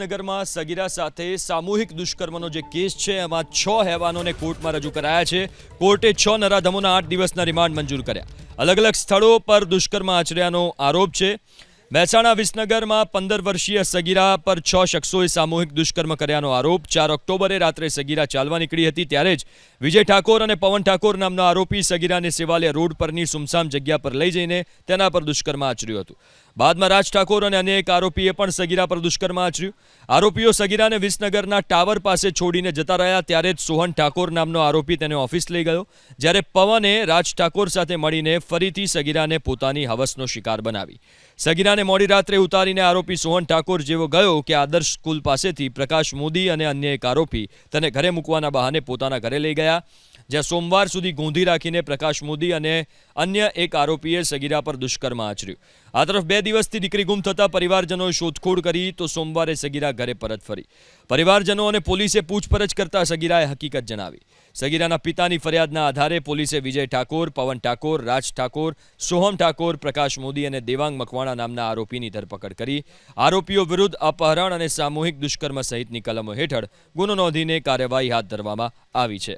વિસનગરમાં સગીરા સાથે સામૂહિક દુષ્કર્મનો જે કેસ છે, એમાં છ હેવાનોને કોર્ટમાં રજૂ કરાયા છે. કોર્ટે છ નરાધમોના આઠ દિવસના રિમાન્ડ મંજૂર કર્યા. અલગ અલગ સ્થળો પર દુષ્કર્મ આચર્યાનો આરોપ છે. મહેસાણા વિસનગરમાં પંદર વર્ષીય સગીરા પર છ શખ્સોએ સામૂહિક દુષ્કર્મ કર્યાનો આરોપ. ચાર ઓક્ટોબરે રાત્રે સગીરા ચાલવા નીકળી હતી, ત્યારે જ વિજય ઠાકોર અને પવન ઠાકોર નામનો આરોપી સગીરાને સેવાલિયા રોડ પરની સુમસામ જગ્યા પર લઈ જઈને તેના પર દુષ્કર્મ આચર્યું હતું. બાદમાં રાજ ઠાકોર અને અન્ય એક આરોપીએ પણ સગીરા પર દુષ્કર્મ આચર્યું. આરોપીઓ સગીરાને વિસનગરના ટાવર પાસે છોડીને જતા રહ્યા ત્યારે જ સોહન ઠાકોર નામનો આરોપી તેને ઓફિસ લઈ ગયો, જ્યારે પવને રાજ ઠાકોર સાથે મળીને ફરીથી સગીરાને પોતાની હવસનો શિકાર બનાવી. સગીરાને મોડી રાત્રે ઉતારીને આરોપી સોહન ઠાકોર જેવો ગયો કે આદર્શ સ્કૂલ પાસેથી પ્રકાશ મોદી અને અન્ય એક આરોપી તેને ઘરે મૂકવાના બહાને પોતાના ઘરે લઈ ગયા. જ્યાં સોમવાર સુધી ગોંધી રાખીને પ્રકાશ મોદી અને અન્ય એક આરોપીએ સગીરા પર દુષ્કર્મ આચર્યું. આ તરફ બે દિવસથી દીકરી ગુમ થતાં પરિવારજનોએ શોધખોળ કરી તો સોમવારે સગીરા ઘરે પરત ફરી. પરિવારજનો અને પોલીસે પૂછપરછ કરતા સગીરાએ હકીકત જણાવી. સગીરાના પિતાની ફરિયાદના આધારે પોલીસે વિજય ઠાકોર, પવન ઠાકોર, રાજ ઠાકોર, સોહમ ઠાકોર, પ્રકાશ મોદી અને દેવાંગ મકવાણા નામના આરોપીની ધરપકડ કરી. આરોપીઓ વિરુદ્ધ અપહરણ અને સામૂહિક દુષ્કર્મ સહિતની કલમો હેઠળ ગુનો નોંધીને કાર્યવાહી હાથ ધરવામાં આવી છે.